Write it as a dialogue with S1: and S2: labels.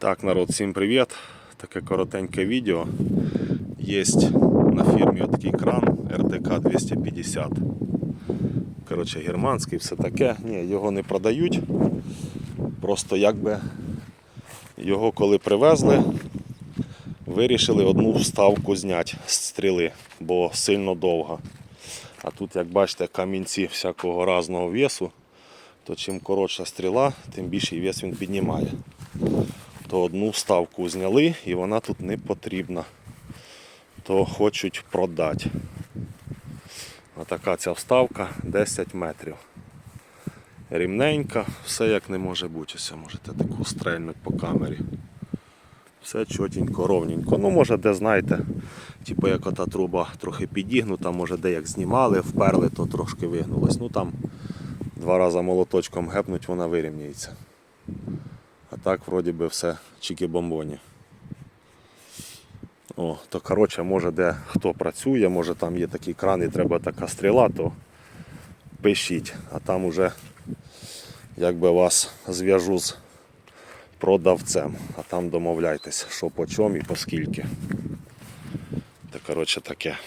S1: Так, народ, всім привіт. Таке коротеньке відео. Є на фірмі такий кран РДК 250. Коротше, германський, все таке. Ні, його не продають. Просто якби його коли привезли, вирішили одну вставку зняти з стріли, бо сильно довго. А тут, як бачите, камінці всякого разного весу, то чим коротша стріла, тим більший вес він піднімає то одну вставку зняли і вона тут не потрібна. То хочуть продати. Отака ця вставка 10 метрів. Рівненька, все як не може бути. Ось можете таку стрельнути по камері. Все чотенько, ровненько. Ну, може, де знаєте, типу як ота труба трохи підігнута, може де як знімали, вперли, то трошки вигнулось. Ну там два рази молоточком гепнуть, вона вирівняється. А так вроді би все чики-бомбоні. О, то коротше, може де хто працює, може там є такий кран і треба така стріла, то пишіть. А там уже якби вас зв'яжу з продавцем. А там домовляйтесь, що по чому і по скільки. Та коротше таке.